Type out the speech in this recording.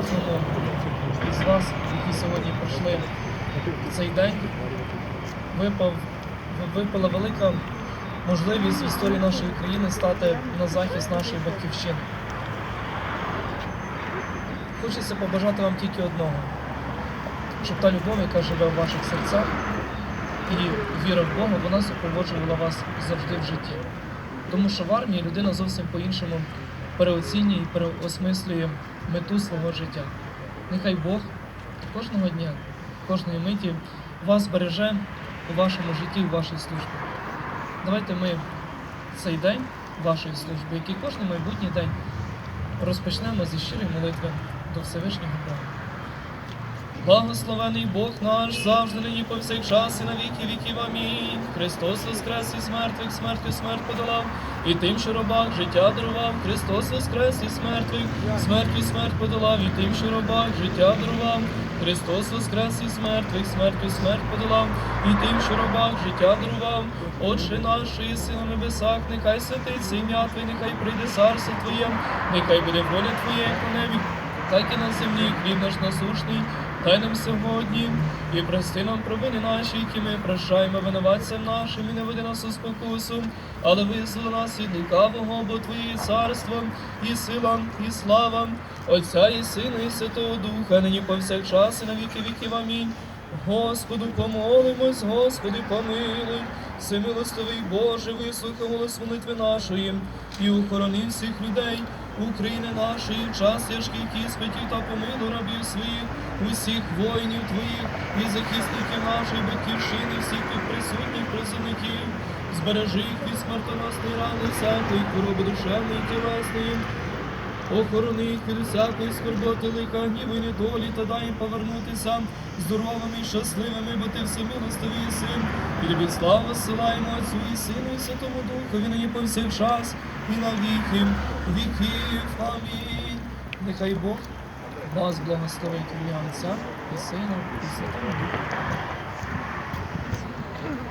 кожному із вас, які сьогодні прийшли цей день, випав, випала велика можливість в історії нашої країни стати на захист нашої батьківщини. Хочеться побажати вам тільки одного, щоб та любов, яка живе в ваших серцях, і віра в Бога, вона супроводжувала вас завжди в житті. Тому що в армії людина зовсім по-іншому переоцінює і переосмислює мету свого життя. Нехай Бог кожного дня, кожної миті вас береже у вашому житті, у вашій службі. Давайте ми цей день вашої служби, який кожен майбутній день, розпочнемо зі щирої молитви до Всевишнього Бога. Благословений Бог наш, завжди нині повсякчас і на віки віків. Амінь. Христос воскрес із мертвих, смертю смерть подолав, і тим, що робах життя дарував. Христос воскрес із мертвих, смертю смерть подолав, і тим, що робах життя дарував. Христос воскрес із мертвих, смертю смерть подолав, і тим, що робах життя дарував. Отче наш, єси на небесах, нехай святиться ім'я Твоє, нехай прийде царство Твоє, нехай буде воля Твоя, як на небі, так і на землі, хліб наш насушний. Дай нам сьогодні і прости нам провини наші, які ми прощаємо винуватцям нашим, і не веди нас у спокусу, але визволи нас від лукавого, бо Твоє царство, і сила, і слава, Отця і Сина, і Святого Духа, нині повсякчас, і на віки віків. Амінь. Господу помолимось, Господи, помилуй, всемилостивий Боже, вислухай голос молитви нашої, і охорони всіх людей, України нашої, час тяжких іспитів та помилуй рабів своїх, усіх воїнів Твоїх і захисників нашої батьківщини, всіх тут присутніх призовників, збережи їх від смертоносної рани, всякої хвороби душевної і тілесної, Охорони їх від усякої скорботи, лика, гніву і недолі, та дай їм повернутися здоровими і щасливими, бо ти всемилостивий син. І тобі славу силаємо Отцю і Сину, і Святому Духові, нині повсякчас, і на віки віків. Амінь. Нехай Бог вас благословить ім'я Отця і Сина, і Святого Духа.